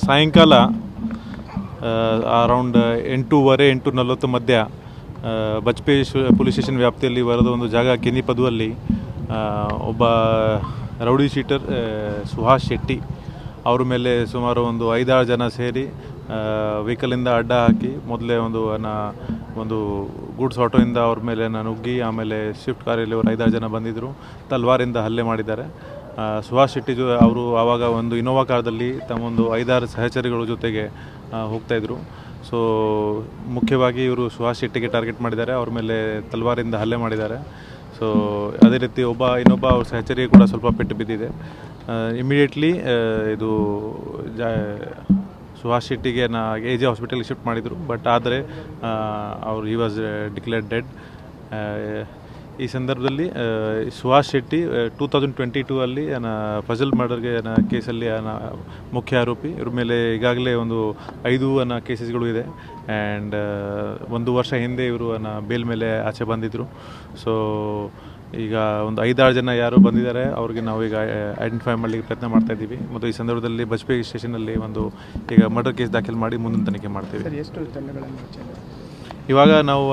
ಸಾಯಂಕಾಲ ಅರೌಂಡ್ ಎಂಟೂವರೆ ಎಂಟು ನಲವತ್ತು ಮಧ್ಯ ಬಜ್ಪೇ ಪೊಲೀಸ್ ಸ್ಟೇಷನ್ ವ್ಯಾಪ್ತಿಯಲ್ಲಿ ಬರೆದ ಒಂದು ಜಾಗ ಕೆನಿಪದುವಲ್ಲಿ ಒಬ್ಬ ರೌಡಿ ಶೀಟರ್ ಸುಹಾಸ್ ಶೆಟ್ಟಿ ಅವ್ರ ಮೇಲೆ ಸುಮಾರು ಒಂದು ಐದಾರು ಜನ ಸೇರಿ ವೆಹಿಕಲಿಂದ ಅಡ್ಡ ಹಾಕಿ ಮೊದಲೇ ಒಂದು ನ ಒಂದು ಗೂಡ್ಸ್ ಆಟೋಯಿಂದ ಅವ್ರ ಮೇಲೆ ನಾನು ನುಗ್ಗಿ ಆಮೇಲೆ ಸ್ವಿಫ್ಟ್ ಕಾರಲ್ಲಿ ಅವರು ಐದಾರು ಜನ ಬಂದಿದ್ದರು ತಲ್ವಾರಿಂದ ಹಲ್ಲೆ ಮಾಡಿದ್ದಾರೆ. ಸುಹಾಸ್ ಶೆಟ್ಟಿ ಜೊ, ಅವರು ಆವಾಗ ಒಂದು ಇನೋವಾ ಕಾರದಲ್ಲಿ ತಮ್ಮೊಂದು ಐದಾರು ಸಹಚರಿಗಳ ಜೊತೆಗೆ ಹೋಗ್ತಾಯಿದ್ರು ಸೊ ಮುಖ್ಯವಾಗಿ ಇವರು ಸುಭಾಷ್ ಶೆಟ್ಟಿಗೆ ಟಾರ್ಗೆಟ್ ಮಾಡಿದ್ದಾರೆ. ಅವ್ರ ಮೇಲೆ ತಲ್ವಾರಿಂದ ಹಲ್ಲೆ ಮಾಡಿದ್ದಾರೆ. ಸೊ ಅದೇ ರೀತಿ ಒಬ್ಬ, ಇನ್ನೊಬ್ಬ ಅವ್ರ ಸಹಚರಿಗೆ ಕೂಡ ಸ್ವಲ್ಪ ಪೆಟ್ಟು ಬಿದ್ದಿದೆ. ಇಮಿಡಿಯೇಟ್ಲಿ ಇದು, ಜಾ ಸುಹಾಸ್ ಶೆಟ್ಟಿಗೆ ನಾ ಎ ಜೆ ಹಾಸ್ಪಿಟಲ್ಗೆ ಶಿಫ್ಟ್ ಮಾಡಿದರು. ಬಟ್ ಆದರೆ ಅವ್ರು ಈ ವಾಸ್ ಡಿಕ್ಲೇರ್ಡ್ ಡೆಡ್ ಈ ಸಂದರ್ಭದಲ್ಲಿ Suhas Shetty two thousand twenty two ಅಲ್ಲಿ ಫಜಲ್ ಮರ್ಡರ್ಗೆ ಕೇಸಲ್ಲಿ ಮುಖ್ಯ ಆರೋಪಿ, ಇವ್ರ ಮೇಲೆ ಈಗಾಗಲೇ ಒಂದು ಐದು ಅನ್ನ ಕೇಸಸ್ಗಳು ಇದೆ. ಆ್ಯಂಡ್ ಒಂದು ವರ್ಷ ಹಿಂದೆ ಇವರು ಬೇಲ್ ಮೇಲೆ ಆಚೆ ಬಂದಿದ್ದರು ಸೊ ಈಗ ಒಂದು ಐದಾರು ಜನ ಯಾರು ಬಂದಿದ್ದಾರೆ, ಅವ್ರಿಗೆ ನಾವು ಈಗ ಐಡೆಂಟಿಫೈ ಮಾಡಲಿಕ್ಕೆ ಪ್ರಯತ್ನ ಮಾಡ್ತಾ ಇದ್ದೀವಿ. ಮತ್ತು ಈ ಸಂದರ್ಭದಲ್ಲಿ ಬಜ್ಪೆ ಸ್ಟೇಷನಲ್ಲಿ ಒಂದು ಈಗ ಮರ್ಡರ್ ಕೇಸ್ ದಾಖಲು ಮಾಡಿ ಮುಂದಿನ ತನಿಖೆ ಮಾಡ್ತೀವಿ. ಎಷ್ಟು ಇವಾಗ ನಾವು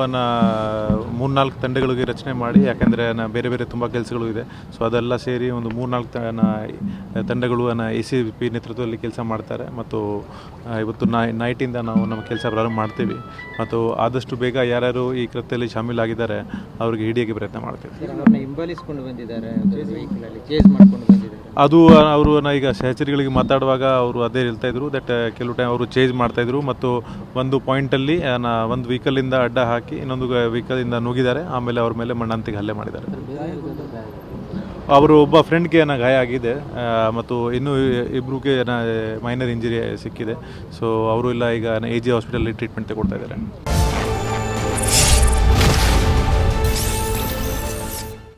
ಮೂರು ನಾಲ್ಕು ತಂಡಗಳಿಗೆ ರಚನೆ ಮಾಡಿ, ಯಾಕೆಂದರೆ ಬೇರೆ ಬೇರೆ ತುಂಬ ಕೆಲಸಗಳು ಇದೆ. ಸೊ ಅದೆಲ್ಲ ಸೇರಿ ಒಂದು ಮೂರ್ನಾಲ್ಕು ತಂಡಗಳು ಎ ಸಿ ಪಿ ನೇತೃತ್ವದಲ್ಲಿ ಕೆಲಸ ಮಾಡ್ತಾರೆ. ಮತ್ತು ಇವತ್ತು ನೈಟಿಂದ ನಾವು ನಮ್ಮ ಕೆಲಸ ಪ್ರಾರಂಭ ಮಾಡ್ತೀವಿ. ಮತ್ತು ಆದಷ್ಟು ಬೇಗ ಯಾರ್ಯಾರು ಈ ಕೃತ್ಯದಲ್ಲಿ ಶಾಮೀಲಾಗಿದ್ದಾರೆ ಅವ್ರಿಗೆ ಹಿಡಿಯೋಕ್ಕೆ ಪ್ರಯತ್ನ ಮಾಡ್ತೀವಿ. ಅದು ಅವರು ಈಗ ಸಹಚರಿಗಳಿಗೆ ಮಾತಾಡುವಾಗ ಅವರು ಅದೇ ಹೇಳ್ತಾ ಇದ್ರು ದಟ್ ಕೆಲವು ಟೈಮ್ ಅವರು ಚೇಂಜ್ ಮಾಡ್ತಾ ಇದ್ರು ಮತ್ತು ಒಂದು ಪಾಯಿಂಟಲ್ಲಿ ಒಂದು ವೆಹಿಕಲಿಂದ ಅಡ್ಡ ಹಾಕಿ ಇನ್ನೊಂದು ವೆಹಿಕಲಿಂದ ನುಗ್ಗಿದ್ದಾರೆ. ಆಮೇಲೆ ಅವ್ರ ಮೇಲೆ ಮಣ್ಣಂತಿಗೆ ಹಲ್ಲೆ ಮಾಡಿದ್ದಾರೆ. ಅವರು ಒಬ್ಬ ಫ್ರೆಂಡ್ಗೆ ಏನೋ ಗಾಯ ಆಗಿದೆ. ಮತ್ತು ಇನ್ನೂ ಇಬ್ಬರಿಗೆ ಏನೋ ಮೈನರ್ ಇಂಜುರಿ ಸಿಕ್ಕಿದೆ. ಸೊ ಅವರು ಇಲ್ಲ, ಈಗ ಎ ಜಿ ಹಾಸ್ಪಿಟಲಲ್ಲಿ ಟ್ರೀಟ್ಮೆಂಟ್ ತಗೊಳ್ತಾ ಇದ್ದಾರೆ.